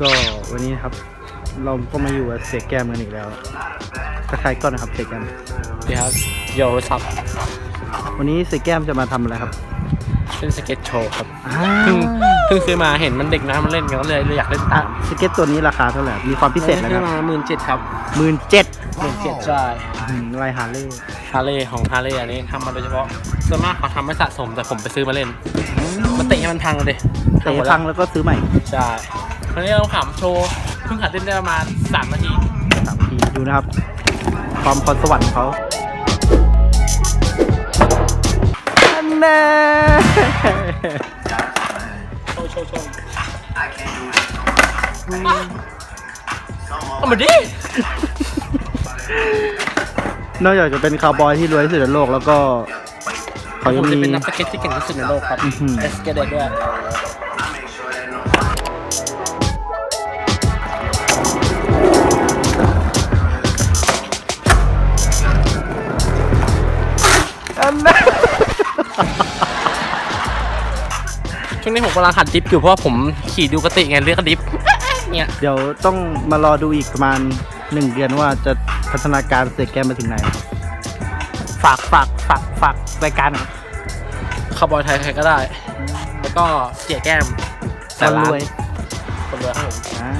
ก็วันนี้นะครับ เราก็มาอยู่กับเสกแก้มกันอีกแล้วตะไคร้ก่อนนะครับเสกแก้มดีครับโยซับวันนี้เสกแก้มจะมาทำอะไรครับเป็นสเก็ตโชว์ครับอ่าเพิ่งเพิ่งซื้อมาเห็นมันเด็กนะมันเล่นกันก็เลยเลยอยากเล่นอะตามสเก็ตตัวนี้ราคาเท่าไหร่มีความพิเศษอะไรซื้คอรับมาหมื่นเจ็ดครับหมื่นเจ็ดหมื่นเจ็ดใช่ลายฮาร์เลย์ฮาร์เลย์ของฮาร์เลย์อันนี้ทำมาโดยเฉพาะส่วนมากเขาทำไม่สะสมแต่ผมไปซื้อมาเล่นมันเตะให้มันพังเลยเตะพังแล้วก็ซื้อใหม่ ใช่ คราวนี้เราขำโชว์เพิ่งหัดเล่นได้ประมาณสามนาทีสามทีดูนะครับ ความพรสวรรค์ของเขาอันแน่ โชว์โชว์โชว์เอามาดินอกจากจะเป็นคาวบอยที่รวยที่สุดในโลกแล้วก็ เขาผยังมจะมี เป็นนักสเก็ตที่เก่งที่สุดในโลกครับอื้อหือเอสเกตเด็ดด้วย ช่วงนี้ผมกำลังหัดดิฟอยู่เพราะว่าผมขี่ดูกติไงเลือกดิฟเนี่ยเดี๋ยวต้องมารอดูอีกประมาณหนึ่งเดือนว่าจะพัฒนาการเสกแก้มมาถึงไหน ฝากฝากฝากฝากรายการหน่อยคาร์บอยไทยใครก็ได้ แล้วก็เจียแก้มคนรวยคนรวยครับผม อ่า